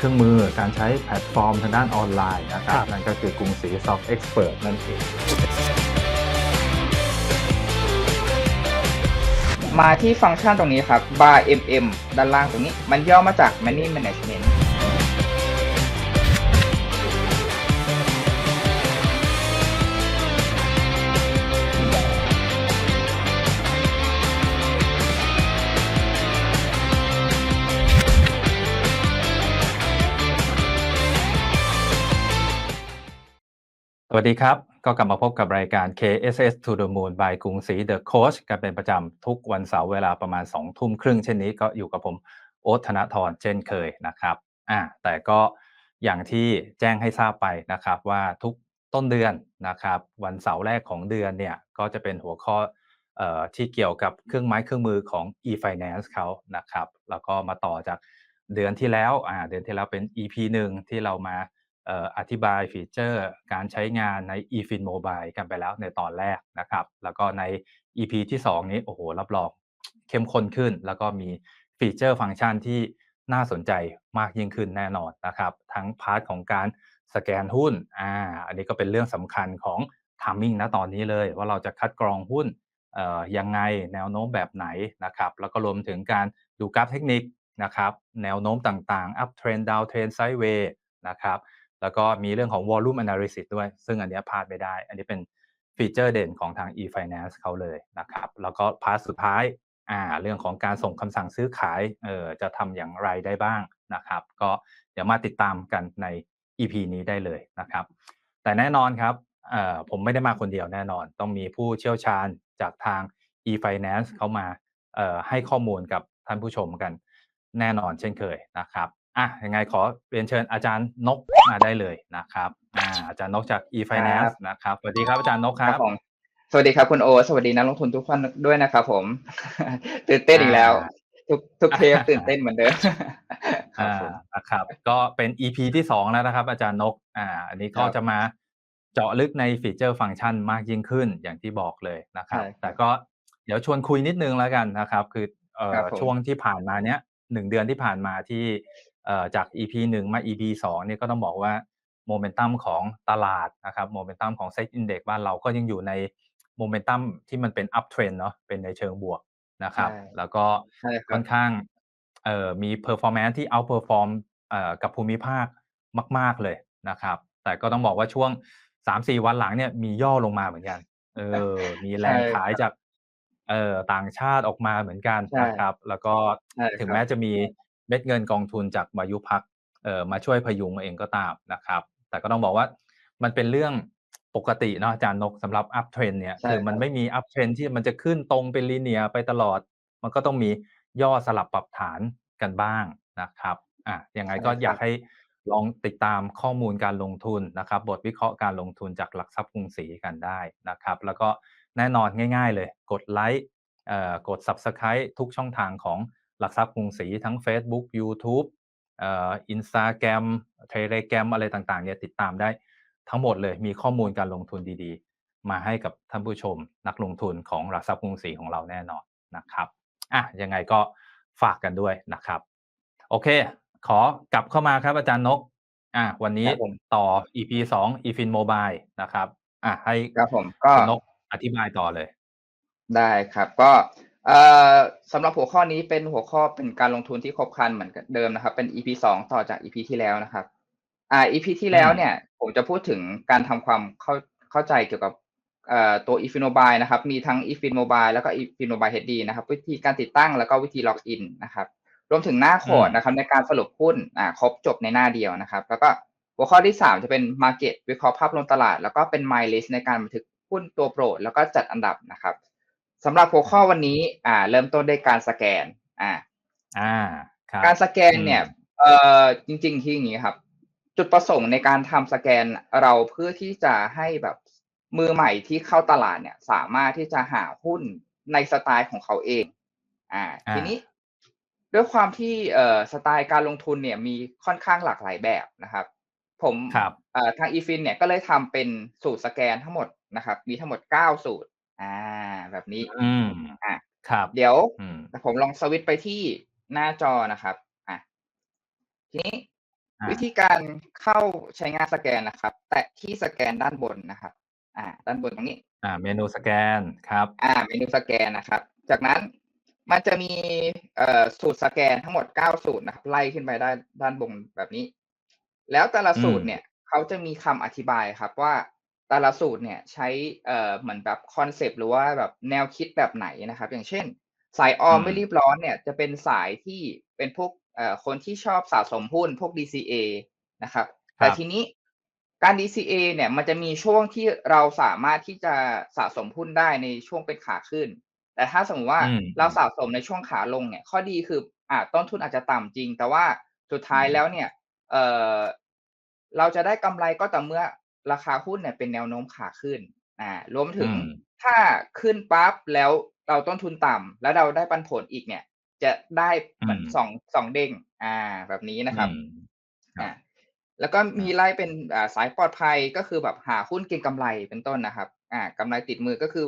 เครื่องมือการใช้แพลตฟอร์มทางด้านออนไลน์นะครับครับนั่นก็คือกรุงศรี Soft Expert นั่นเองมาที่ฟังก์ชันตรงนี้ครับ bar mm ด้านล่างตรงนี้ มันย่อมาจาก money management วัสดีครับ ก็กลับมาพบกับรายการ KSS to the Moon by กรุงศรี The Coach กันเป็นประจำทุกวันเสาร์เวลาประมาณ2ทุ่มครึ่งเช่นนี้ก็อยู่กับผมโอ๊ตธนทรเช่นเคยนะครับอ่าแต่ก็อย่างที่แจ้งให้ทราบไปนะครับว่าทุกต้นเดือนนะครับวันเสาร์แรกของเดือนเนี่ยก็จะเป็นหัวข้อเอ่อที่เกี่ยวกับเครื่องไม้เครื่องมือของ e-finance เขานะครับแล้วก็มาต่อจากเดือนที่แล้วอ่าเดือนที่แล้วเป็น EP หนึ่งที่เรามา อธิบายฟีเจอร์การใช้งานใน eFin Mobile กันไปแล้วในตอนแรกนะครับ แล้วก็ใน EP ที่ 2 นี้ โอ้โห รับรองเข้มข้นขึ้น แล้วก็มีฟีเจอร์ฟังก์ชันที่น่าสนใจมากยิ่งขึ้นแน่นอนนะครับ ทั้งพาร์ทของการสแกนหุ้นอ่าอันนี้ก็เป็นเรื่องสำคัญของ timing ณตอนนี้เลย ว่าเราจะคัดกรองหุ้นเอ่อยังไงแนวโน้มแบบไหนนะครับ แล้วก็รวมถึงการดูกราฟเทคนิคนะครับ แนวโน้มต่างๆ up trend down trend sideways นะครับ แล้วก็มีเรื่องของ volume analysis ด้วย ซึ่งอันนี้พลาดไม่ได้ อันนี้เป็นฟีเจอร์เด่นของทาง e-finance เขาเลยนะครับ แล้วก็พาร์ทสุดท้ายอ่าเรื่องของการส่งคำสั่งซื้อขายเออจะทำอย่างไรได้บ้างนะครับ ก็เดี๋ยวมาติดตามกันใน EP นี้ได้เลยนะครับ แต่แน่นอนครับเออผมไม่ได้มาคนเดียวแน่นอน ต้องมีผู้เชี่ยวชาญจากทาง e-finance เขามาเออให้ข้อมูลกับท่านผู้ชมกันแน่นอนเช่นเคยนะครับ อะยังไงขอเรียนเชิญอาจารย์นกมาได้เลยนะครับอ่าอาจารย์นกจาก e-finance นะครับสวัสดีครับอาจารย์นกคครัรับบผมสวัสดีครับคุณโอ สวัสดีนักลงทุนทุกคนด้วยนะครับผม ตื่นเต้นอีกแล้ว ทุกทุกเทปตื่นเต้นเหมือนเดิมครับอ่าผมนะครับก็เป็น EP ที่สองแล้วนะครับ อาจารย์นก อ่า อันนี้ก็ครับจะมาเจาะลึกในฟีเจอร์ฟังก์ชันมากยิ่งขึ้นอย่างที่บอกเลยนะครับใช่ครับแต่ก็เดี๋ยวชวนคุยนิดนึงแล้วกันนะครับ คือเอ่อครับผมช่วงที่ผ่านมาเนี้ยหนึ่งเดือนที่ผ่านมาที่เอ่อ จาก EP หนึ่งมา EP สองเนี่ยก็ต้องบอกว่าโมเมนตัมของตลาดนะครับโมเมนตัมของเซ็ตอินเด็กบ้านเราก็ยังอยู่ในโมเมนตัมที่มันเป็นอัพเทรนเนาะเป็นในเชิงบวกนะครับใช่แล้วก็ใช่ครัค่บอนข้างเอ่อมี performance ที่ outperform เอ่อกับภูมิภาคมาก ๆเลยนะครับ แต่ก็ต้องบอกว่าช่วง3-4วันหลังเนี่ยมีย่อลงมาเหมือนกัน เออ มีแรงใช่ขายครับจากเอ่อต่างชาติออกมาเหมือนกันใช่นะครับ แล้วก็ใช่ถึงครับแม้จะมี เม็ดเงินกองทุนจากวายุพักเอ่อมาช่วยพยุงเองก็ตามนะครับ แต่ก็ต้องบอกว่ามันเป็นเรื่องปกติเนาะอาจารย์นกสำหรับ up trend เนี่ยใช่คือมันครับไม่มี up trend ที่มันจะขึ้นตรงเป็นลีเนียไปตลอด มันก็ต้องมีย่อสลับปรับฐานกันบ้างนะครับอะยังไงใช่ก็ครับอยากให้ลองติดตามข้อมูลการลงทุนนะครับ บทวิเคราะห์การลงทุนจากหลักทรัพย์กรุงศรีกันได้นะครับ แล้วก็แน่นอนง่าย ๆ เลย กดไลค์เอ่อกด Subscribe ทุกช่องทางของ หลักทรัพย์กรุงศรีทั้ง Facebook YouTube เอ่อ Instagram Telegram อะไรต่างๆเนี่ยติดตามได้ทั้งหมดเลยมีข้อมูลการลงทุนดีๆ มาให้กับท่านผู้ชมนักลงทุนของหลักทรัพย์กรุงศรีของเราแน่นอนนะครับอะยังไงก็ฝากกันด้วยนะครับ โอเค ขอกลับเข้ามาครับอาจารย์นกอะวันนี้ครับผมต่อ EP สอง eFin Mobile นะครับอะให้ครับผมก็คุณนกอธิบายต่อเลย ได้ครับก็เอ่อ สำหรับหัวข้อนี้เป็นหัวข้อเป็นการลงทุนที่ครบครันเหมือนกับเดิมนะครับ เป็น EP สองต่อจาก EP ที่แล้วนะครับ อ่า EP ที่แล้วอืมเนี่ย ผมจะพูดถึงการทำความเข้าเข้าใจเกี่ยวกับเอ่อตัว eFin Mobile นะครับ มีทั้ง eFin Mobile แล้วก็ eFin Mobile HD นะครับ วิธีการติดตั้งแล้วก็วิธีล็อกอินนะครับ รวมถึงหน้าโค้ดนะครับ ในการสรุปหุ้นอ่าครบจบในหน้าเดียวนะครับ แล้วก็หัวข้อที่ 3 จะเป็น Market วิเคราะห์ภาพรวมตลาด แล้วก็เป็น My List ในการบันทึกหุ้นตัวโปรด แล้วก็จัดอันดับนะครับ สำหรับหัวข้อวันนี้ อ่า เริ่มต้นด้วยการสแกน อ่า อ่าครับการสแกนเนี่ยอืมเอ่อจริง ๆ ที่อย่างนี้ครับ จุดประสงค์ในการทำสแกนเราเพื่อที่จะให้แบบมือใหม่ที่เข้าตลาดเนี่ย สามารถที่จะหาหุ้นในสไตล์ของเขาเอง อ่าอ่าทีนี้ด้วยความที่เอ่อสไตล์การลงทุนเนี่ยมีค่อนข้างหลากหลายแบบนะครับ ผมครับเอ่อทาง eFin เนี่ยก็เลยทำเป็นสูตรสแกนทั้งหมดนะครับ มีทั้งหมดเก้าสูตร อ่า แบบนี้ อืมอะครับ เดี๋ยวอืมแต่ผมลองสวิตช์ไปที่หน้าจอนะครับ อะ ทีนี้อ่าวิธีการเข้าใช้งานสแกนนะครับ แตะที่สแกนด้านบนนะครับ อ่า ด้านบนตรงนี้ อ่า เมนูสแกนครับ อ่า เมนูสแกนนะครับ จากนั้นมันจะมีเอ่อสูตรสแกนทั้งหมด9สูตรนะครับ ไล่ขึ้นไปได้ด้านบนแบบนี้ แล้วแต่ละสูตรเนี่ย เขาจะมีคำอธิบายครับว่า แต่ละสูตรเนี่ยใช้เอ่อเหมือนแบบคอนเซปต์หรือว่าแบบแนวคิดแบบไหนนะครับ อย่างเช่น สายออมอืมไม่รีบร้อนเนี่ยจะเป็นสายที่เป็นพวกเอ่อคนที่ชอบสะสมหุ้นพวก DCA นะครับ แต่ทีนี้การ DCA เนี่ยมันจะมีช่วงที่เราสามารถที่จะสะสมหุ้นได้ในช่วงเป็นขาขึ้น แต่ถ้าสมมติว่าอืมเราสะสมในช่วงขาลงเนี่ย ข้อดีคืออ่าต้นทุนอาจจะต่ำจริง แต่ว่าสุดท้ายแล้วเนี่ยเอ่อเราจะได้กำไรก็ต่อเมื่อ ราคาหุ้นเนี่ยเป็นแนวโน้มขาขึ้นอ่ารวมถึงอืมถ้าขึ้นปั๊บแล้วเราต้นทุนต่ำแล้วเราได้ปันผลอีกเนี่ย จะได้เหมือนอืมสองสองเด้งอ่าแบบนี้นะครับอืมครับอ่าแล้วก็มีไล่เป็นอ่าสายปลอดภัยก็คือแบบหาหุ้นเก็งกำไรเป็นต้นนะครับอ่ากำไรติดมือก็คือ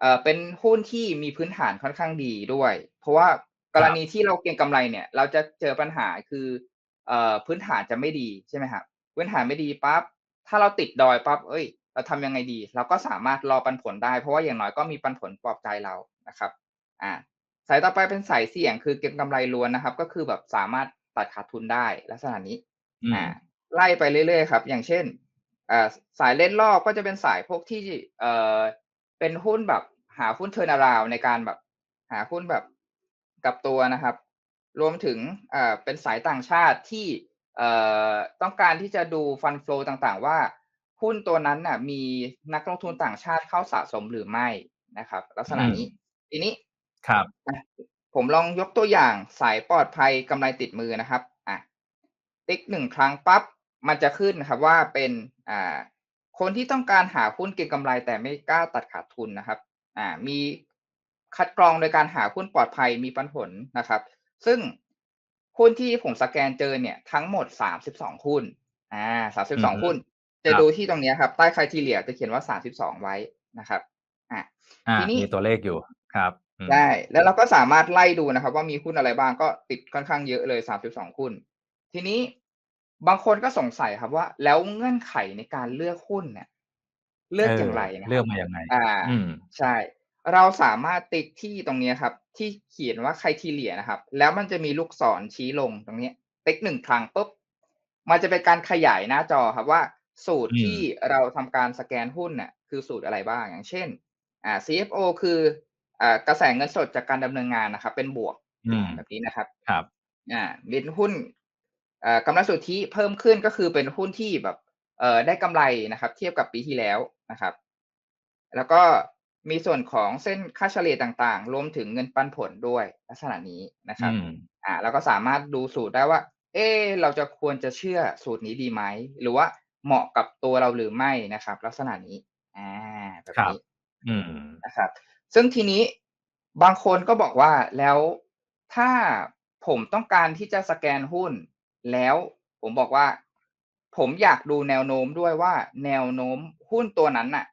เอ่อเป็นหุ้นที่มีพื้นฐานค่อนข้างดีด้วย เพราะว่ากรณีที่เราเก็งกำไรเนี่ย เราจะเจอปัญหาคือเอ่อพื้นฐานจะไม่ดีใช่ไหมครับพื้นฐานไม่ดีปั๊บ ถ้าเราติดดอยปั๊บเอ้ย เราทำยังไงดี เราก็สามารถรอปันผลได้ เพราะว่าอย่างน้อยก็มีปันผลปลอบใจเรานะครับ อ่าสายต่อไปเป็นสายเสี่ยงคือเก็งกำไรล้วนนะครับ ก็คือแบบสามารถตัดขาดทุนได้ลักษณะนี้อืมอ่าไล่ไปเรื่อยๆครับ อย่างเช่นอ่าสายเล่นรอบก็จะเป็นสายพวกที่เอ่อเป็นหุ้นแบบหาหุ้นเทอร์นาราวในการแบบ หาหุ้นแบบกลับตัวนะครับ รวมถึงอ่าเป็นสายต่างชาติที่เอ่อ ต้องการที่จะดูฟันโฟลต่างๆ ว่าหุ้นตัวนั้นน่ะ มีนักลงทุนต่างชาติเข้าสะสมหรือไม่นะครับ ลักษณะนี้ ทีนี้ครับอะผมลองยกตัวอย่างสายปลอดภัยกำไรติดมือนะครับ อะ ติ๊กหนึ่งครั้งปั๊บมันจะขึ้นนะครับว่าเป็นอ่าคนที่ต้องการหาหุ้นเก็งกำไรแต่ไม่กล้าตัดขาดทุนนะครับ อ่า มีคัดกรองโดยการหาหุ้นปลอดภัยมีปันผลนะครับ ซึ่ง หุ้นที่ผมสแกนเจอเนี่ยทั้งหมดสามสิบสองหุ้น อ่าสามสิบสองอืมหุ้น จะครับดูที่ตรงเนี้ยครับ ใต้ใครทีเลียจะเขียนว่าสามสิบสองไว้นะครับ อ่าอ่าทีนี้มีตัวเลขอยู่ครับอืมได้แล้วเราก็สามารถไล่ดูนะครับ ว่ามีหุ้นอะไรบ้างก็ติดค่อนข้างเยอะเลยสามสิบสองหุ้น ทีนี้บางคนก็สงสัยครับว่า แล้วเงื่อนไขในการเลือกหุ้นเนี่ย เลือกอย่างไรนะคเลืรัอบกมายังไงอ่าอืมใช่ เราสามารถติ๊กที่ตรงเนี้ยครับ ที่เขียนว่าใครทีเลียนะครับ แล้วมันจะมีลูกศรชี้ลงตรงเนี้ยติ๊กหนึ่งครั้งปุ๊บมันจะเป็นการขยายหน้าจอครับว่า สูตรอืมที่เราทำการสแกนหุ้นเนี่ยคือสูตรอะไรบ้างอย่างเช่น อ่า CFO คืออ่ากระแสเงินสดจากการดำเนินงานนะครับ เป็นบวกอืมแบบนี้นะครับ ครับ อ่าเป็นหุ้นเอ่อกำไรสุทธิเพิ่มขึ้นก็คือเป็นหุ้นที่แบบ เอ่อได้กำไรนะครับ เทียบกับปีที่แล้วนะครับ แล้วก็ มีส่วนของเส้นค่าเฉลี่ยต่างๆ รวมถึงเงินปันผลด้วยลักษณะนี้นะครับอืมอ่าเราก็สามารถดูสูตรได้ว่า เออเราจะควรจะเชื่อสูตรนี้ดีไหม หรือว่าเหมาะกับตัวเราหรือไม่นะครับ ลักษณะนี้ อ่าแบบครับนี้อืมนะครับ ซึ่งทีนี้บางคนก็บอกว่าแล้วถ้าผมต้องการที่จะสแกนหุ้น แล้วผมบอกว่า ผมอยากดูแนวโน้มด้วยว่า แนวโน้มหุ้นตัวนั้นน่ะ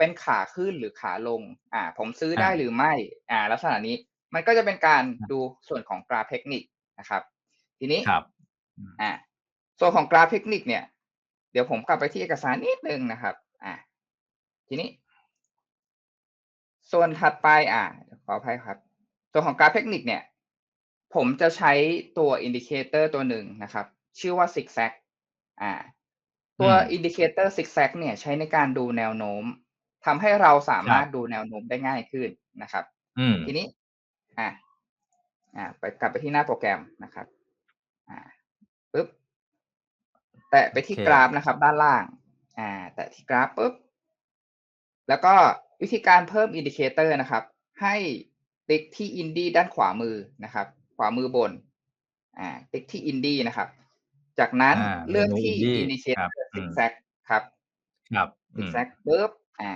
เป็นขาขึ้นหรือขาลง อ่า ผมซื้อได้อ่าหรือไม่ อ่า ลักษณะนี้มันก็จะเป็นการดูส่วนของกราฟเทคนิคนะครับ ทีนี้ครับ อ่า ส่วนของกราฟเทคนิคเนี่ย เดี๋ยวผมกลับไปที่เอกสารนิดนึงนะครับ อ่า ทีนี้ ส่วนถัดไป อ่า ขออภัยครับ ส่วนของกราฟเทคนิคเนี่ย ผมจะใช้ตัวอินดิเคเตอร์ตัวหนึ่งนะครับ ชื่อว่า zigzag อ่า ตัวอืมอินดิเคเตอร์ zigzag เนี่ยใช้ในการดูแนวโน้ม ทำให้เราสามารถดูแนวโน้มได้ง่ายขึ้นนะครับ อืมทีนี้ อ่าอ่า ไปกลับไปที่หน้าโปรแกรมนะครับ อ่าปึ๊บแตะไปที่โอเคกราฟนะครับ ด้านล่าง อ่า แตะที่กราฟปุ๊บแล้วก็วิธีการเพิ่มอินดิเคเตอร์นะครับ ให้ติ๊กที่อินดี้ด้านขวามือนะครับ ขวามือบน อ่า ติ๊กที่อินดี้นะครับ จากนั้นอ่าเลือกเมนูที่ Indie อินดิเคครับเตอร์อืซิกมแซกครับ ครับซิอืกมแซกปุ๊บ อ่า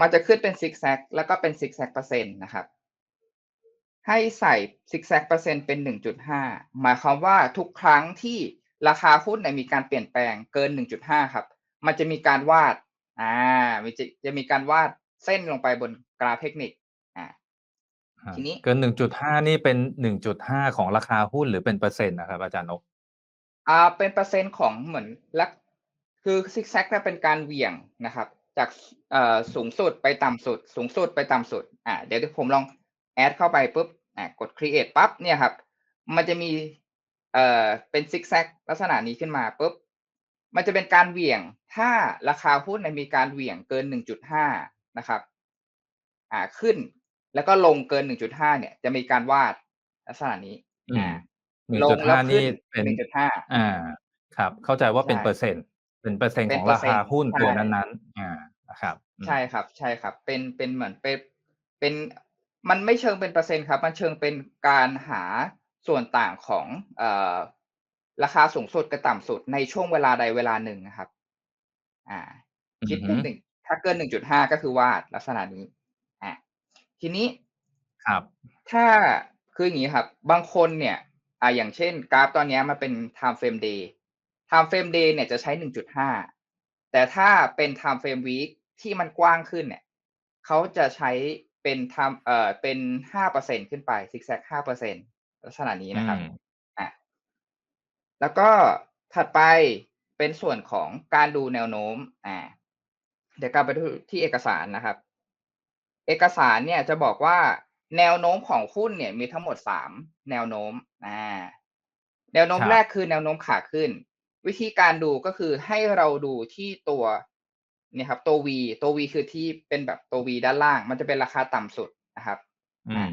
มันจะขึ้นเป็นซิกแซกแล้วก็เป็นซิกแซกเปอร์เซ็นต์นะครับ ให้ใส่ซิกแซกเปอร์เซ็นต์เป็นหนึ่งจุดห้าหมายความว่าทุกครั้งที่ราคาหุ้นเนี่ยมีการเปลี่ยนแปลงเกินหนึ่งจุดห้าครับ มันจะมีการวาดอ่ามันจะจะมีการวาดเส้นลงไปบนกราฟเทคนิคอ่าทีนี้เกินหนึ่งจุดห้านี่เป็นหนึ่งจุดห้าของราคาหุ้นหรือเป็นเปอร์เซ็นต์นะครับอาจารย์นกอ่าเป็นเปอร์เซ็นต์ของเหมือนลัก คือซิกแซกเนี่ยเป็นการเหวี่ยงนะครับ จากเอ่อสูงสุดไปต่ำสุด สูงสุดไปต่ำสุดอ่าเดี๋ยวผมลองแอดเข้าไปปุ๊บอ่ากด create ปั๊บเนี่ยครับ มันจะมีเอ่อเป็นซิกแซกลักษณะนี้ขึ้นมาปุ๊บมันจะเป็นการเหวี่ยง ถ้าราคาหุ้นเนี่ยมีการเหวี่ยงเกิน 1.5 นะครับ อ่าขึ้นแล้วก็ลงเกิน 1.5 เนี่ย จะมีการวาดลักษณะนี้อืมอ่าหนึ่งลจุงดแล้วห้าขึ้นี่นเป็น1.5อ่า ครับ เข้าใจว่าเป็นใช่เปอร์เซ็นต์ เป็นเปอร์เซ็นต์เป็ขนองเปอราร์เซ็นคาต์หุ้นตัวใช่นั้นๆ อ่านะครับอืมใช่ครับ ใช่ครับ เป็นเป็นเหมือนเป็นเป็นมันไม่เชิงเป็นเปอร์เซ็นต์ครับ มันเชิงเป็นการหาส่วนต่างของเอ่อราคาสูงสุดกับต่ำสุดในช่วงเวลาใดเวลาหนึ่งนะครับ อ่าอืคิดอเป็ฮึนหนึ่งถ้าเกินหนึ่งจุดห้าก็คือวาดลักษณะนี้ อ่าทีนี้ครับ ถ้าคืออย่างนี้ครับ บางคนเนี่ย อ่าอย่างเช่น กราฟตอนเนี้ยมันเป็น time frame day time frame day เนี่ยจะใช้ 1.5 แต่ถ้าเป็น time frame week ที่มันกว้างขึ้นเนี่ยเขาจะใช้เป็น time เอ่อเป็น 5%ขึ้นไป zigzag 5%ลักษณะนี้อืนะครับมอะแล้วก็ถัดไปเป็นส่วนของการดูแนวโน้มอ่าเดี๋ยวกลับไปดูที่เอกสารนะครับ เอกสารเนี่ยจะบอกว่าแนวโน้มของหุ้นเนี่ยมีทั้งหมดสามแนวโน้มอ่าแนวโน้มครับแรกคือแนวโน้มขาขึ้น วิธีการดูก็คือให้เราดูที่ตัวเนี่ยครับตัว V ตัว V คือที่เป็นแบบตัว V ด้านล่าง มันจะเป็นราคาต่ำสุดนะครับอือะม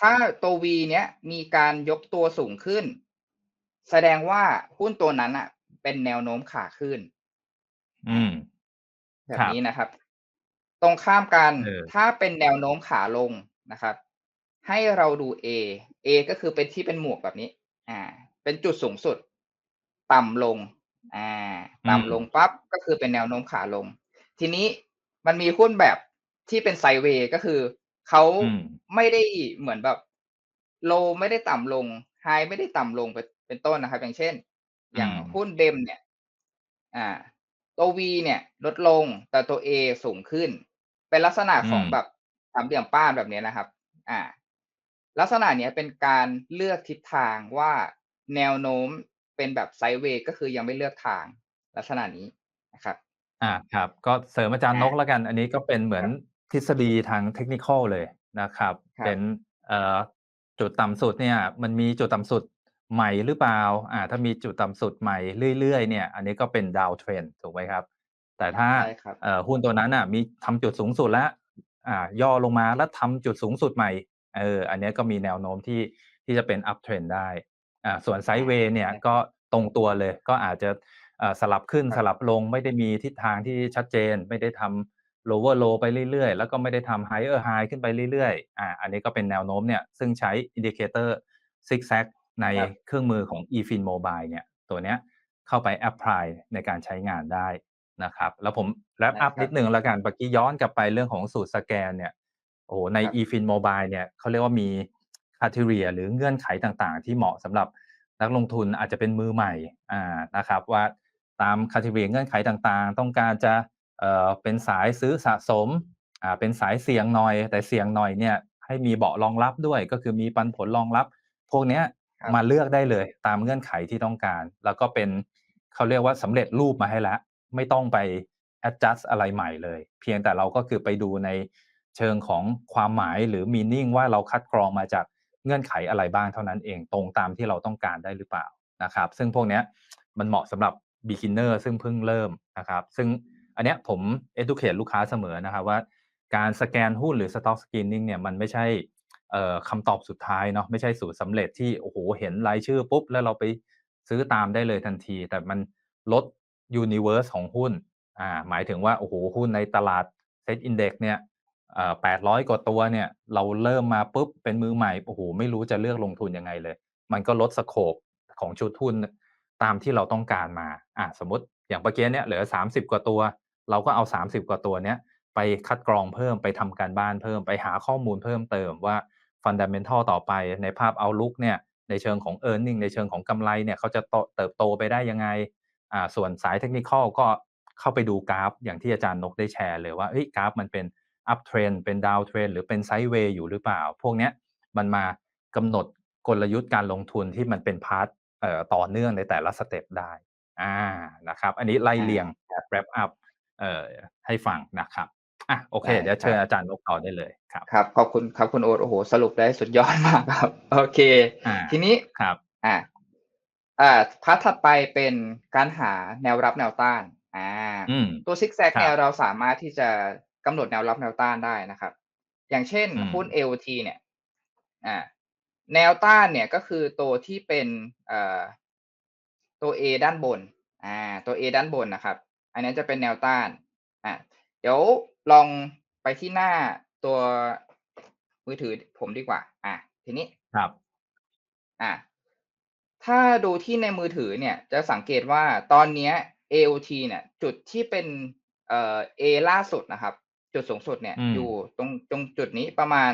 ถ้าตัว V เนี้ยมีการยกตัวสูงขึ้น แสดงว่าหุ้นตัวนั้นอะ เป็นแนวโน้มขาขึ้นอืมแบบครับนี้นะครับ ตรงข้ามกันเออถ้าเป็นแนวโน้มขาลงนะครับ ให้เราดู A A ก็คือเป็นที่เป็นหมวกแบบนี้ อ่า เป็นจุดสูงสุด ต่ำลง อ่า ต่ำลงปั๊บก็คือเป็นแนวโน้มขาลง ทีนี้มันมีหุ้นแบบที่เป็นไซด์เวย์ก็คือเขาอืมไม่ได้เหมือนแบบโลไม่ได้ต่ำลงไฮไม่ได้ต่ำลงเป็นเป็นต้นนะครับ อย่างเช่น อย่างอืมหุ้นเดมเนี่ย อ่า ตัว V เนี่ย ลดลงแต่ตัว A สูงขึ้น เป็นลักษณะของอืมแบบสามเหลี่ยมป้านแบบนี้นะครับ อ่า ลักษณะเนี้ยเป็นการเลือกทิศทางว่าแนวโน้ม เป็นแบบไซด์เวย์ก็คือยังไม่เลือกทางลักษณะนี้นะครับ อ่าครับ ก็เสริมอาจารย์นอ่ากแล้วกัน อันนี้ก็เป็นเหมือนครับทฤษฎีทางเทคนิคอลเลยนะครับครับ เป็นเอ่อจุดต่ำสุดเนี่ย มันมีจุดต่ำสุดใหม่หรือเปล่าอ่าถ้ามีจุดต่ำสุดใหม่เรื่อยๆเนี่ย อันนี้ก็เป็น down trend ถูกไหมครับ แต่ถ้าใช่ครับเอ่อหุ้นตัวนั้นน่ะ มีทำจุดสูงสุดแล้วอ่าย่อลงมาแล้วทำจุดสูงสุดใหม่เอออันเนี้ยก็มีแนวโน้มที่ที่จะเป็น up trend ได้ อ่าส่วนไซด์เวย์เนี่ยใช่ครับก็ตรงตัวเลย ก็อาจจะเอ่อสลับขึ้นครับสลับลงไม่ได้มีทิศทางที่ชัดเจน ไม่ได้ทำ lower low ไปเรื่อยๆ แล้วก็ไม่ได้ทำ higher high ขึ้นไปเรื่อยๆอ่าอันนี้ก็เป็นแนวโน้มเนี่ยซึ่งใช้ indicator zigzag ในครับเครื่องมือของ eFin Mobile เนี่ยตัวเนี้ยเข้าไปแอปพลายในการใช้งานได้นะครับแล้วผม wrap ได้ up ครันิบดหนึ่งแล้วกันเมื่อกี้ย้อนกลับไปเรื่องของสูตรสแกนเนี่ยโอ้โฮในครับ eFin Mobile เนี่ยเขาเรียกว่ามี criteria หรือเงื่อนไขต่างๆ ที่เหมาะสำหรับนักลงทุนอาจจะเป็นมือใหม่อ่านะครับว่าตาม criteria เงื่อนไขต่างๆ ต้องการจะเอ่อเป็นสายซื้อสะสมอ่าเป็นสายเสี่ยงหน่อย แต่เสี่ยงหน่อยเนี่ยให้มีเบาะรองรับด้วยก็คือมีปันผลรองรับ พวกเนี้ยครับมาเลือกได้เลยตามเงื่อนไขที่ต้องการ แล้วก็เป็นเขาเรียกว่าสำเร็จรูปมาให้แล้วไม่ต้องไปแอดจัสต์อะไรใหม่เลย เพียงแต่เราก็คือไปดูในเชิงของความหมายหรือ meaning ว่าเราคัดกรองมาจาก เงื่อนไขอะไรบ้างเท่านั้นเองตรงตามที่เราต้องการได้หรือเปล่านะครับ ซึ่งพวกนี้มันเหมาะสำหรับ beginner ซึ่งเพิ่งเริ่มนะครับ ซึ่งอันเนี้ยผม educate ลูกค้าเสมอนะครับว่าการสแกนหุ้นหรือ stock screening เนี่ยมันไม่ใช่คำตอบสุดท้ายเนาะไม่ใช่สูตรสำเร็จที่โอ้โฮเห็นรายชื่อปุ๊บ แล้วเราไปซื้อตามได้เลยทันที แต่มันลด universe ของหุ้นอ่าหมายถึงว่าโอ้โฮหุ้นในตลาด Set Index เนี่ย เอ่อ800กว่าตัวเนี่ย เราเริ่มมาปุ๊บเป็นมือใหม่โอ้โฮไม่รู้จะเลือกลงทุนยังไงเลย มันก็ลดสโกปของชุดหุ้นตามที่เราต้องการมาอ่าสมมติอย่างเมื่อกี้เนี่ยเหลือ 30 กว่าตัว เราก็เอา 30 กว่าตัวเนี้ยไปคัดกรองเพิ่มไปทำการบ้านเพิ่มไปหาข้อมูลเพิ่มเติมว่า fundamental ต่อไปในภาพ outlook เนี่ยในเชิงของ earning ในเชิงของกำไรเนี่ยเขาจะเติบโตไปได้ยังไงอ่าส่วนสาย technical ก็เข้าไปดูกราฟ อย่างที่อาจารย์นกได้แชร์เลยว่าเฮ้ยกราฟมันเป็น up trend เป็น down trend หรือเป็น sideways อยู่หรือเปล่า พวกเนี้ยมันมากำหนดกลยุทธ์การลงทุนที่มันเป็นพาร์ตเอ่อต่อเนื่องในแต่ละสเต็ปได้อานะครับอันนี้ไล่อาเรียงครับ wrap up เอ่อให้ฟังนะครับอะโอเคได้เดี๋ยวคเชิรัญบอาจารย์นกต่อได้เลยครับครับขอบคุณครับคุณโอ๊ตโอ้โฮสรุปได้สุดยอดมากครับ โอเคอาทีนี้ครับอ่าอ่าพาร์ตถัดไปเป็นการหาแนวรับแนวต้านอาอืมตัวซิกแซกครัเนี่บยเราสามารถที่จะ กำหนดแนวรับแนวต้านได้นะครับ อย่างเช่นอืมหุ้น AOT เนี่ยอ่าแนวต้านเนี่ยก็คือตัวที่เป็นเอ่อตัว A ด้านบนอาตัว A ด้านบนนะครับ อันนั้นจะเป็นแนวต้านอ่าเดี๋ยวลองไปที่หน้าตัวมือถือผมดีกว่า อ่าทีนี้ครับอ่าถ้าดูที่ในมือถือเนี่ยจะสังเกตว่าตอนเนี้ย AOT เนี่ยจุดที่เป็นเอ่อ A ล่าสุดนะครับ จุดสูงสุดเนี่ยอืมอยู่ตรงตรงจุดนี้ประมาณ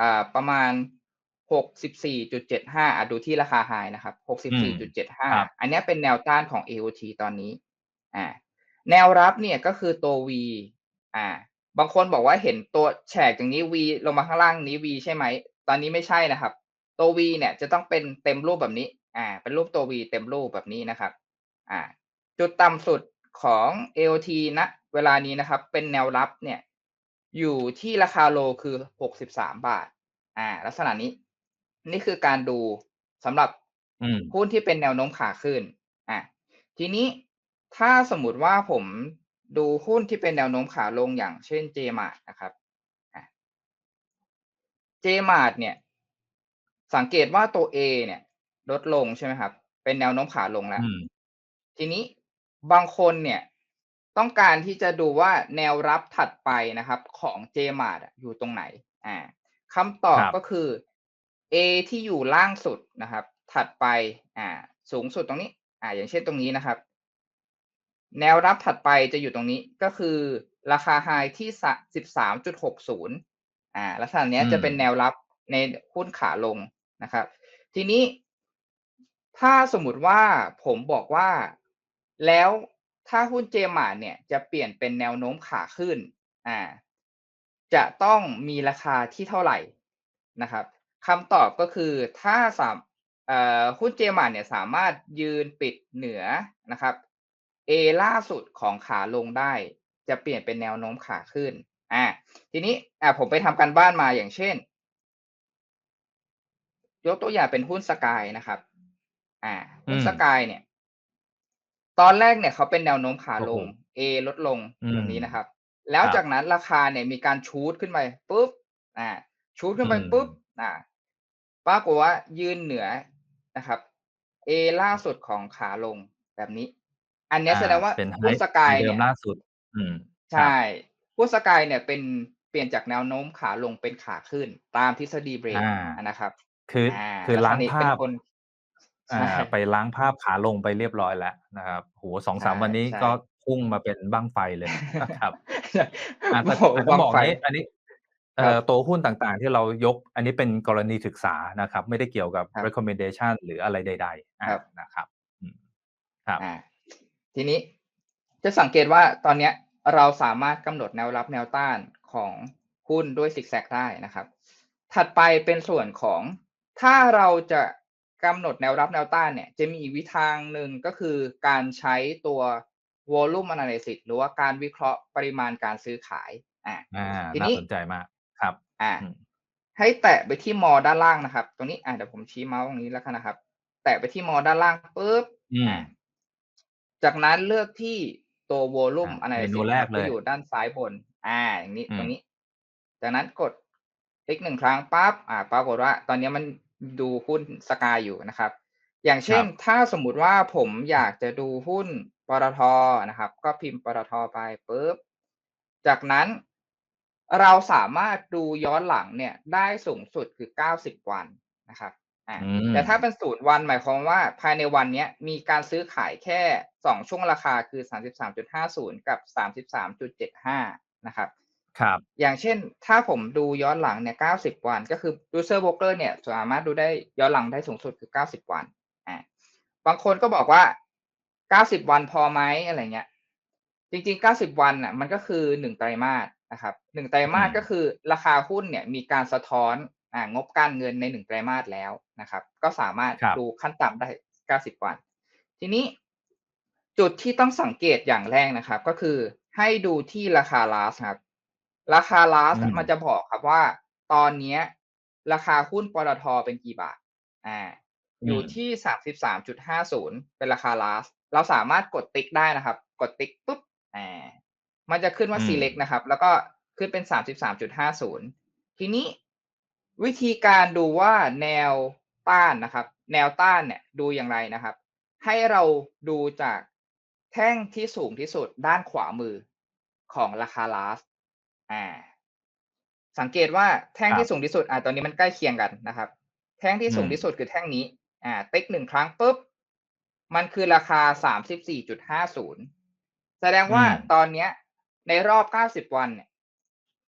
อ่าประมาณ64.75อ่าดูที่ราคา High นะครับอืมครับ64.75อันเนี้ยเป็นแนวต้านของ AOT ตอนนี้ อ่า แนวรับเนี่ยก็คือตัว V อ่า บางคนบอกว่าเห็นตัวแฉกอย่างนี้ V ลงมาข้างล่างนี้ V ใช่ไหม ตอนนี้ไม่ใช่นะครับ ตัว V เนี่ยจะต้องเป็นเต็มรูปแบบนี้ อ่า เป็นรูปตัว V เต็มรูปแบบนี้นะครับ อ่า จุดต่ำสุดของ AOT ณเวลานี้นะครับ เป็นแนวรับเนี่ย อยู่ที่ราคาโลคือ 63 บาท อ่า ลักษณะนี้ นี่คือการดูสำหรับอืมหุ้นที่เป็นแนวโน้มขาขึ้น อ่าทีนี้ถ้าสมมุติว่าผมดูหุ้นที่เป็นแนวโน้มขาลงอย่างเช่น JMart นะครับอ่า JMart เนี่ย สังเกตว่าตัว A เนี่ย ลดลงใช่ไหมครับ เป็นแนวโน้มขาลงแล้วอืมทีนี้บางคนเนี่ย ต้องการที่จะดูว่าแนวรับถัดไปนะครับ ของ JMart อะอยู่ตรงไหนอ่าคำตอบครับก็คือ A ที่อยู่ล่างสุดนะครับ ถัดไปอ่าสูงสุดตรงนี้ อ่า อย่างเช่นตรงนี้นะครับ แนวรับถัดไปจะอยู่ตรงนี้ก็คือราคา High ที่สะ13.60อ่าลักษณะเนี้ยอืจะเป็นมแนวรับในหุ้นขาลงนะครับ ทีนี้ถ้าสมมุติว่าผมบอกว่าแล้ว ถ้าหุ้น JMart เนี่ยจะเปลี่ยนเป็นแนวโน้มขาขึ้นอ่าจะต้องมีราคาที่เท่าไหร่นะครับคำตอบก็คือถ้าสามหุ้น JMart เนี่ยสามารถยืนปิดเหนือนะครับ A ล่าสุดของขาลงได้จะเปลี่ยนเป็นแนวโน้มขาขึ้นอ่าทีนี้อ่าผมไปทำการบ้านมาอย่างเช่น ยกตัวอย่างเป็นหุ้น Sky นะครับอ่าหุ้นม Sky เนี่ย ตอนแรกเนี่ยเขาเป็นแนวโน้มขาโอ้ลโฮง A ลดลงอืแบมบนี้นะครับ แล้วครับจากนั้นราคาเนี่ยมีการชูตขึ้นไปปุ๊บอ่าชูตขึ้นไปอืมปุ๊บอ่าปรากฏว่ายืนเหนือนะครับ A ล่าสุดของขาลงแบบนี้ อันเนี้ยอาแสดงว่าเป็นหุ้น High Sky เดิเนี่มยล่าสุด อืมใชครับ่หุ้น Sky เนี่ยเป็นเปลี่ยนจากแนวโน้มขาลงเป็นขาขึ้น ตามทฤษฎีเบรกอาอะนะครับ คืออาคือลักษล้าณะงนี้ภาเป็นพคนใช่ อ่า ไปล้างภาพขาลงไปเรียบร้อยแล้วนะครับโอ้โฮใช2-3วันนี้่ก็ๆพุ่งมาเป็นบั้งไฟเลยนะครับใช่อาโอ้แต่โฮแต่ต้อบั้งงบอกไฟงี้ อันนี้เอ่ครัอบตัวหุ้นต่างๆ ที่เรายก อันนี้เป็นกรณีศึกษานะครับ ไม่ได้เกี่ยวกับ ครับ recommendation หรืออะไรใดๆอาครับ นะครับอืมครับอาทีนี้จะสังเกตว่าตอนเนี้ยเราสามารถกำหนดแนวรับแนวต้านของหุ้นด้วยซิกแซกได้นะครับ ถัดไปเป็นส่วนของถ้าเราจะ กำหนดแนวรับแนวต้านเนี่ยจะมีอีกวิธีทางหนึ่งก็คือการใช้ตัว volume analysis หรือว่าการวิเคราะห์ปริมาณการซื้อขายอาอาทีน่านี้สนใจมากครับอาอืมให้แตะไปที่มอด้านล่างนะครับ ตรงนี้อ่าเดี๋ยวผมชี้เมาส์ตรงนี้แล้วกันนะครับ แตะไปที่มอด้านล่างปุ๊บอืมอ่าจากนั้นเลือกที่ตัวอา volume เมนู analysis แรนะคกรับเลที่ยอยู่ด้านซ้ายบนอาอย่างนี้อืตรมงนี้ จากนั้นกดคลิก1ครั้งปั๊บอ่าปรากฏว่า ตอนนี้มัน ดูหุ้น Sky อยู่นะครับ อย่างเชคร่ันบถ้าสมมุติว่าผมอยากจะดูหุ้นปตท.นะครับ ก็พิมพ์ปตท.ไปปุ๊บจากนั้นเราสามารถดูย้อนหลังเนี่ยได้สูงสุดคือ90วันนะครับอาอืแต่ถ้ามเป็น0วันหมายความว่าภายในวันเนี้ยมีการซื้อขายแค่2ช่วงราคาคือ33.50กับ33.75นะครับ ครับ อย่างเช่น ถ้าผมดูย้อนหลังเนี่ย90วัน ก็คือ User Broker เนี่ยสามารถดูได้ย้อนหลังได้สูงสุดคือ90วันอาบางคนก็บอกว่า90วันพอไหมอะไรเงี้ย จริงๆ90วันน่ะ มันก็คือ1ไตรมาสนะครับ1ไตรอืมาสมก็คือราคาหุ้นเนี่ยมีการสะท้อนอ่างบการเงินใน1ไตรมาสแล้วนะครับ ก็สามารถครับดูขั้นต่ำได้90วัน ทีนี้จุดที่ต้องสังเกตอย่างแรกนะครับ ก็คือให้ดูที่ราคา last ครับ ราคา last อืมมันจะบอกครับว่า ตอนเนี้ย ราคาหุ้นปตทเป็นกี่บาท อ่า อยู่ที่33.50เป็นราคา last เราสามารถกดติ๊กได้นะครับ กดติ๊กปุ๊บ อ่า มันจะขึ้นว่าอืม select นะครับ แล้วก็ขึ้นเป็น33.50ทีนี้วิธีการดูว่าแนวต้านนะครับ แนวต้านเนี่ยดูอย่างไรนะครับ ให้เราดูจากแท่งที่สูงที่สุดด้านขวามือของราคา last อ่า สังเกตว่าแท่งครับที่สูงที่สุด อ่าตอนนี้มันใกล้เคียงกันนะครับ แท่งที่สูงอืมที่สุดคือแท่งนี้ อ่า ติ๊กหนึ่งครั้งปุ๊บ มันคือราคา34.50แสดงว่าอืมตอนเนี้ย ในรอบ90วันเนี่ย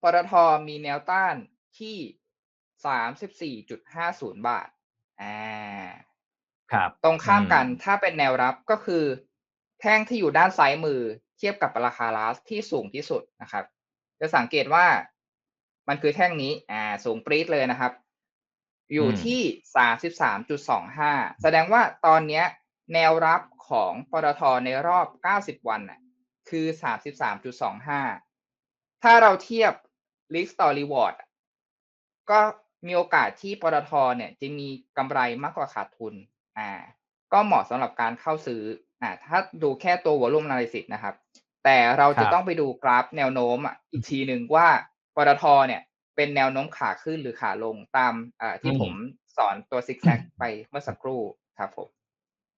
ปตทมีแนวต้านที่34.50บาท อ่า ครับ ตรงข้ามกันอืมถ้าเป็นแนวรับก็คือ แท่งที่อยู่ด้านซ้ายมือเทียบกับราคา last ที่สูงที่สุดนะครับ จะสังเกตว่ามันคือแท่งนี้ อ่า สูงปรี๊ดเลยนะครับ อยู่อืมที่33.25แสดงว่าตอนเนี้ย แนวรับของปตทในรอบ90วันน่ะ คือ33.25ถ้าเราเทียบ risk ต่อ reward อะก็มีโอกาสที่ปตทเนี่ยจะมีกำไรมากกว่าขาดทุน อ่า ก็เหมาะสำหรับการเข้าซื้อ อ่า ถ้าดูแค่ตัว volume analysis นะครับ แต่เราครัจะบต้องไปดูกราฟแนวโน้มอะอีกทีหนึ่งว่าปตทเนี่ย เป็นแนวโน้มขาขึ้นหรือขาลงตามอ่าที่อืมผมสอนตัว zigzag ไปเมื่อสักครู่ครับผม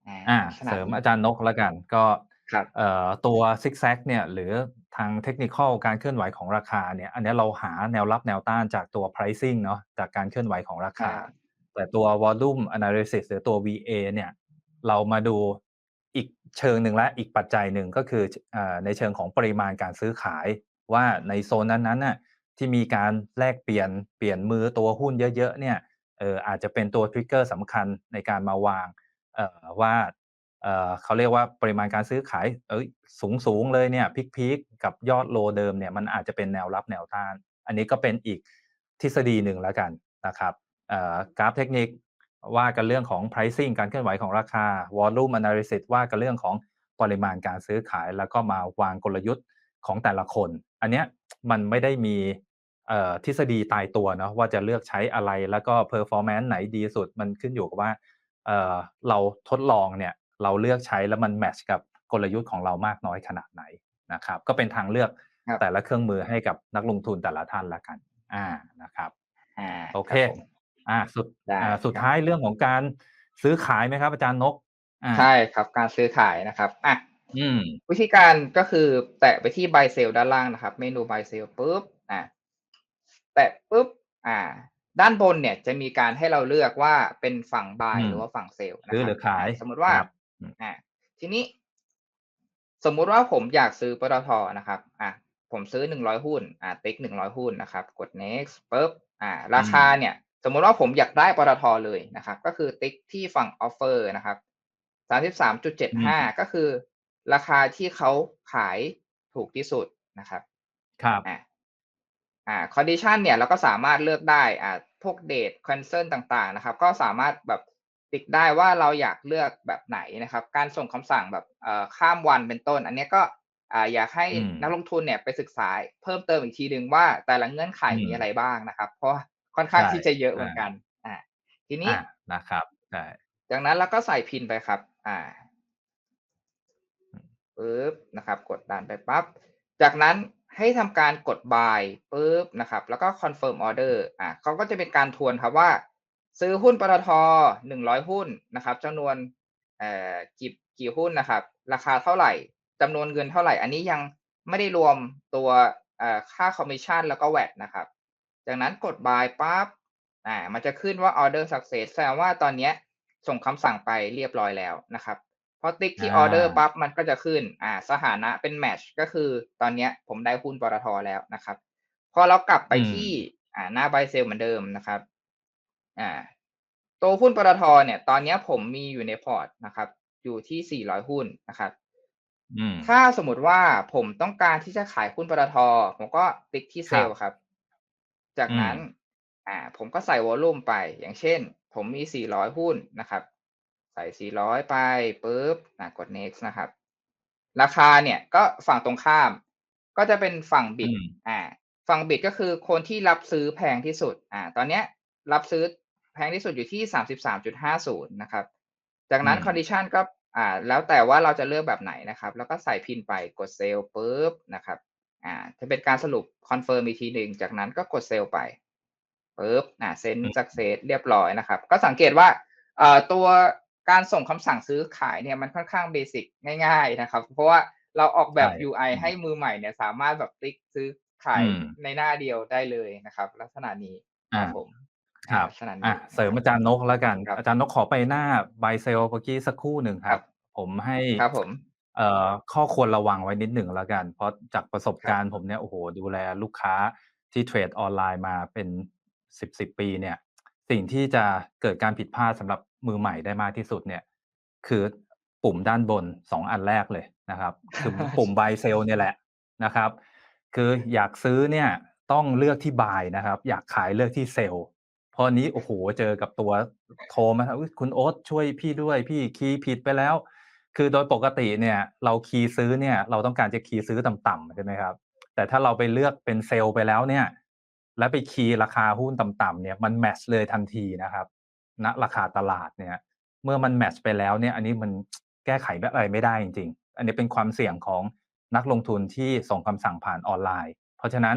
อ่าอ่าขนาดเสริมนี้อาจารย์นกแล้วกันก็ครับ เอ่อตัวซิกแซกเนี่ยหรือทางเทคนิคอลการเคลื่อนไหวของราคาเนี่ยอันเนี้ยเราหาแนวรับแนวต้านจากตัว pricing เนาะจากการเคลื่อนไหวของราคา ครับแต่ตัว volume analysis หรือตัว VA เนี่ยเรามาดู อีกเชิงหนึ่งและอีกปัจจัยหนึ่งก็คือในเชิงของปริมาณการซื้อขาย ว่าในโซนนั้นๆน่ะที่มีการแลกเปลี่ยนเปลี่ยนมือตัวหุ้นเยอะๆเนี่ยเอออาจจะเป็นตัวทริกเกอร์สำคัญในการมาวางเอ่อว่าเอ่อเขาเรียกว่าปริมาณการซื้อขายเอ้ยสูงสูงๆเลยเนี่ยพีคๆกับยอดโลเดิมเนี่ยมันอาจจะเป็นแนวรับแนวต้าน อันนี้ก็เป็นอีกทฤษฎีหนึ่งแล้วกันนะครับเอ่อกราฟเทคนิค ว่ากันเรื่องของ pricing การเคลื่อนไหวของราคา volume analysis ว่ากันเรื่องของปริมาณการซื้อขาย แล้วก็มาวางกลยุทธ์ของแต่ละคน อันเนี้ยมันไม่ได้มีเอ่อทฤษฎีตายตัวเนาะว่าจะเลือกใช้อะไรแล้วก็ performance ไหนดีสุด มันขึ้นอยู่กับว่าเอ่อเราทดลองเนี่ยเราเลือกใช้แล้วมันแมทช์กับกลยุทธ์ของเรามากน้อยขนาดไหนนะครับ ก็เป็นทางเลือกครับแต่ละเครื่องมือให้กับนักลงทุนแต่ละท่านละกัน อ่านะครับอ่าโอเครับผม อ่าสุดได้อ่าสุดครับท้ายเรื่องของการซื้อขายไหมครับ อาจารย์นกอ่าใช่ครับการซื้อขายนะครับอะ อืม วิธีการก็คือแตะไปที่ buy sell ด้านล่างนะครับ เมนู buy sell ปุ๊บอ่าแตะปุ๊บอ่า ด้านบนเนี่ยจะมีการให้เราเลือกว่าเป็นฝั่ง buy อืมหรือว่าฝั่ง sell นะซื้อคหรัรืบอขายอ่สมมุติว่าครับอืม อ่าทีนี้ สมมุติว่าผมอยากซื้อปตทนะครับอะผมซื้อหนึ่งร้อยหุ้น อ่าติ๊กหนึ่งร้อยหุ้นนะครับ กด next ปุ๊บอ่า ราคาเนี่ย สมมุติว่าผมอยากได้ปตทเลยนะครับ ก็คือติ๊กที่ฝั่ง offer นะครับสามสิบสามจุดเจ็ดห้าก็คือ ราคาที่เขาขายถูกที่สุดนะครับ ครับอ่าอ่า condition เนี่ยเราก็สามารถเลือกได้อ่าพวก date cancel ต่างๆนะครับ ก็สามารถแบบติ๊กได้ว่าเราอยากเลือกแบบไหนนะครับ การส่งคำสั่งแบบเอ่อข้ามวันเป็นต้น อันเนี้ยก็อ่าอยากให้อืมนักลงทุนเนี่ยไปศึกษาเพิ่มเติมอีกทีหนึ่งว่าแต่ละเงื่อนไขอืมมีอะไรบ้างนะครับ เพราะว่า ค่อนข้างใช่ที่จะเยอะเหมือนกันอ่าทีนี้อ่านะครับใช่จากนั้นเราก็ใส่พินไปครับ อ่าปึ๊บนะครับ กดดันไปปั๊บจากนั้นให้ทำการกด buy ปึ๊บนะครับ แล้วก็ confirm order อ่าเขาก็จะเป็นการทวนครับว่า ซื้อหุ้นปตทหนึ่งร้อยหุ้นนะครับจำนวนเอ่อกี่กี่หุ้นนะครับ ราคาเท่าไหร่จำนวนเงินเท่าไหร่ อันนี้ยังไม่ได้รวมตัวเอ่อค่าคอมมิชชั่นแล้วก็แวดนะครับ จากนั้นกด buy ปั๊บอ่ามันจะขึ้นว่า order success แสดงว่าตอนเนี้ยส่งคำสั่งไปเรียบร้อยแล้วนะครับพอติ๊กที่อ่า order ปั๊บมันก็จะขึ้นอ่าสถานะเป็น match ก็คือตอนเนี้ยผมได้หุ้นปตทแล้วนะครับ พอเรากลับไปอืมที่อ่าหน้า buy sell เหมือนเดิมนะครับอ่าตัวหุ้นปตทเนี่ย ตอนเนี้ยผมมีอยู่ในพอร์ตนะครับ อยู่ที่400หุ้นนะครับอืมถ้าสมมติว่าผมต้องการที่จะขายหุ้นปตทผมก็ติ๊กที่เซลล์ครับ จากนั้นอืมอ่าผมก็ใส่วอลลุ่มไป อย่างเช่น ผมมี 400 หุ้นนะครับ ใส่ 400 ไปปุ๊บอะกด next นะครับ ราคาเนี่ยก็ฝั่งตรงข้าม ก็จะเป็นฝั่งบิดอืมอ่า ฝั่งบิดก็คือคนที่รับซื้อแพงที่สุด อ่า ตอนเนี้ยรับซื้อแพงที่สุดอยู่ที่ 33.50 นะครับ จากนั้นอืม condition ก็อ่าแล้วแต่ว่าเราจะเลือกแบบไหนนะครับ แล้วก็ใส่พินไปกดเซลปุ๊บนะครับ อ่าจะเป็นการสรุปคอนเฟิร์มอีกทีหนึ่งจากนั้นก็กดเซลไปปุ๊บอ่าเซ็นอืมสักเซสเรียบร้อยนะครับ ก็สังเกตว่าเอ่อตัวการส่งคำสั่งซื้อขายเนี่ยมันค่อนข้างเบสิกง่าย ๆนะครับ เพราะว่าเราออกแบบใช่ UI อืมให้มือใหม่เนี่ยสามารถแบบคลิกซื้อขายอืมในหน้าเดียวได้เลยนะครับ ลักษณะนี้คอ่ารับผมคอ่ารับลักษณะอะนี้เสริมอาจารย์นกแล้วกันครับอาจารย์นกขอไปหน้า buy sell เมื่อกี้สักครู่หนึ่งคครัรับบผมให้ครับผม เอ่อข้อควรระวังไว้นิดหนึ่งแล้วกัน เพราะจากประสบครับการณ์ผมเนี่ยโอ้โหดูแลลูกค้าที่เทรดออนไลน์มาเป็นสิบสิบปีเนี่ย สิ่งที่จะเกิดการผิดพลาดสำหรับมือใหม่ได้มากที่สุดเนี่ย คือปุ่มด้านบนสองอันแรกเลยนะครับ คือปุ่ม buy sell เนี่ยแหละนะครับ คืออยากซื้อเนี่ยต้องเลือกที่ buy นะครับ อยากขายเลือกที่ sell เพราะอันนี้โอ้โหเจอกับตัวโทรมาครับอุ๊ยคุณโอ๊ตช่วยพี่ด้วยพี่คีย์ผิดไปแล้ว คือโดยปกติเนี่ยเราคีย์ซื้อเนี่ยเราต้องการจะคีย์ซื้อต่ำๆใช่ไหมครับ แต่ถ้าเราไปเลือกเป็นเซลล์ไปแล้วเนี่ย แล้วไปคีย์ราคาหุ้นต่ำๆเนี่ยมันแมทช์เลยทันทีนะครับณราคาตลาดเนี่ย เมื่อมันแมทช์ไปแล้วเนี่ย อันนี้มันแก้ไขอะไรไม่ได้จริง ๆ อันนี้เป็นความเสี่ยงของนักลงทุนที่ส่งคำสั่งผ่านออนไลน์ เพราะฉะนั้น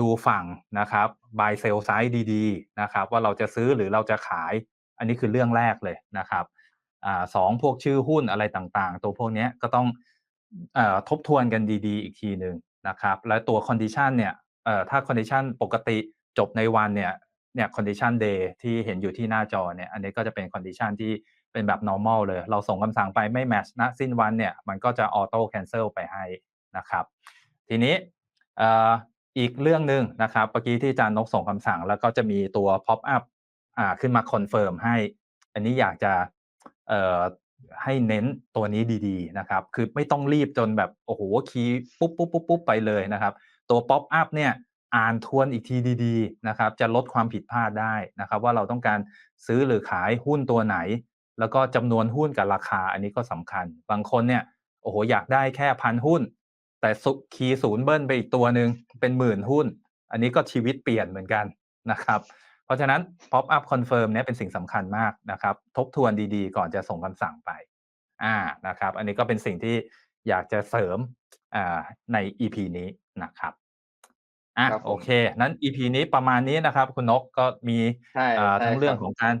ดูฝั่งนะครับ buy sell side ดีๆนะครับ ว่าเราจะซื้อหรือเราจะขาย อันนี้คือเรื่องแรกเลยนะครับ อ่าสองพวกชื่อหุ้นอะไรต่างๆ ตัวพวกนี้ก็ต้องเอ่อทบทวนกันดีๆ อีกทีหนึ่งนะครับและตัว condition เนี่ยเอ่อถ้า condition ปกติจบในวันเนี่ยเนี่ย condition day ที่เห็นอยู่ที่หน้าจอเนี่ยอันนี้ก็จะเป็น condition ที่เป็นแบบ normal เลย เราส่งคำสั่งไปไม่ match ณสิ้นวันเนี่ยมันก็จะ auto cancel ไปให้นะครับ ทีนี้อ,อีกเรื่องหนึ่งนะครับเมื่อกี้ที่อาจารย์นกส่งคำสั่ง แล้วก็จะมีตัว pop up ขึ้นมาคอนเฟิร์มให้ อันนี้อยากจะ ให้เน้นตัวนี้ดีๆนะครับ คือไม่ต้องรีบจนแบบโอ้โหคีย์ปุ๊บปุ๊บปุ๊บปุ๊บไปเลยนะครับ ตัว pop up เนี่ยอ่านทวนอีกทีดีๆนะครับ จะลดความผิดพลาดได้นะครับ ว่าเราต้องการซื้อหรือขายหุ้นตัวไหน แล้วก็จำนวนหุ้นกับราคาอันนี้ก็สำคัญ บางคนเนี่ยโอ้โหอยากได้แค่พันหุ้น แต่สุคีย์ศูนย์เบิ้ลไปอีกตัวหนึ่งเป็นหมื่นหุ้น อันนี้ก็ชีวิตเปลี่ยนเหมือนกันนะครับ เพราะฉะนั้น pop up confirm เนี่ยเป็นสิ่งสำคัญมากนะครับ ทบทวนดีๆ ก่อนจะส่งคำสั่งไปอ่านะครับ อันนี้ก็เป็นสิ่งที่อยากจะเสริมอ่าใน EP นี้นะครับอะครับผมโอเค นั้น EP นี้ประมาณนี้นะครับ คุณนกก็มีใช่อ่าใช่ทั้งคเรื่รัองบของการ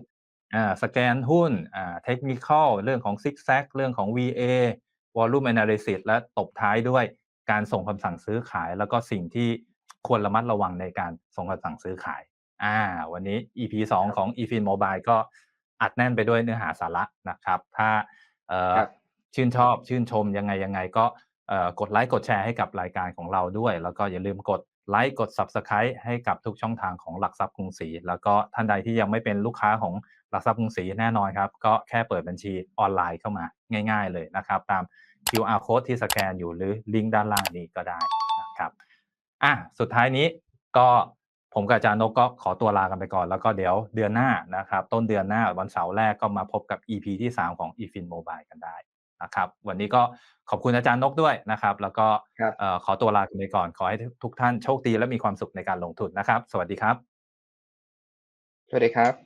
อ่าสแกนหุ้นอ่าเทคนิคอลเรื่องของ zig zag เรื่องของ VA volume analysis และตบท้ายด้วยการส่งคำสั่งซื้อขาย แล้วก็สิ่งที่ควรระมัดระวังในการส่งคำสั่งซื้อขาย อ่า วันนี้ EP 2 ของ eFin Mobile ก็อัดแน่นไปด้วยเนื้อหาสาระนะครับ ถ้าเอ่อครับชื่นชอบชื่นชมยังไงยังไงก็เอ่อกดไลค์กดแชร์ให้กับรายการของเราด้วย แล้วก็อย่าลืมกดไลค์กด Subscribe ให้กับทุกช่องทางของหลักทรัพย์กรุงศรีแล้วก็ท่านใดที่ยังไม่เป็นลูกค้าของหลักทรัพย์กรุงศรีแน่นอนครับ ก็แค่เปิดบัญชีออนไลน์เข้ามาง่าย ๆ เลยนะครับ ตาม QR code ที่สแกนอยู่หรือลิงก์ด้านล่างนี้ก็ได้นะครับอะสุดท้ายนี้ก็ ผมกับอาจารย์นกก็ขอตัวลากันไปก่อน แล้วก็เดี๋ยวเดือนหน้านะครับ ต้นเดือนหน้าวันเสาร์แรกก็มาพบกับ EP ที่ 3 ของ eFin Mobile กันได้นะครับ วันนี้ก็ขอบคุณอาจารย์นกด้วยนะครับ แล้วก็ครับเอ่อขอตัวลากันไปก่อน ขอให้ทุกท่านโชคดีและมีความสุขในการลงทุนนะครับ สวัสดีครับ สวัสดีครับ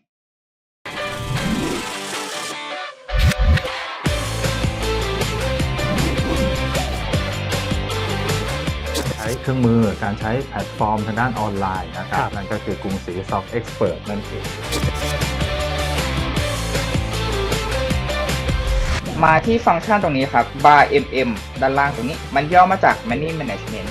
เครื่องมือการใช้แพลตฟอร์มทางด้านออนไลน์นะครับครับนั่นก็คือกรุงศรี Stock Expert นั่นเองมาที่ฟังก์ชันตรงนี้ครับ bar mm ด้านล่างตรงนี้ มันย่อมาจาก money management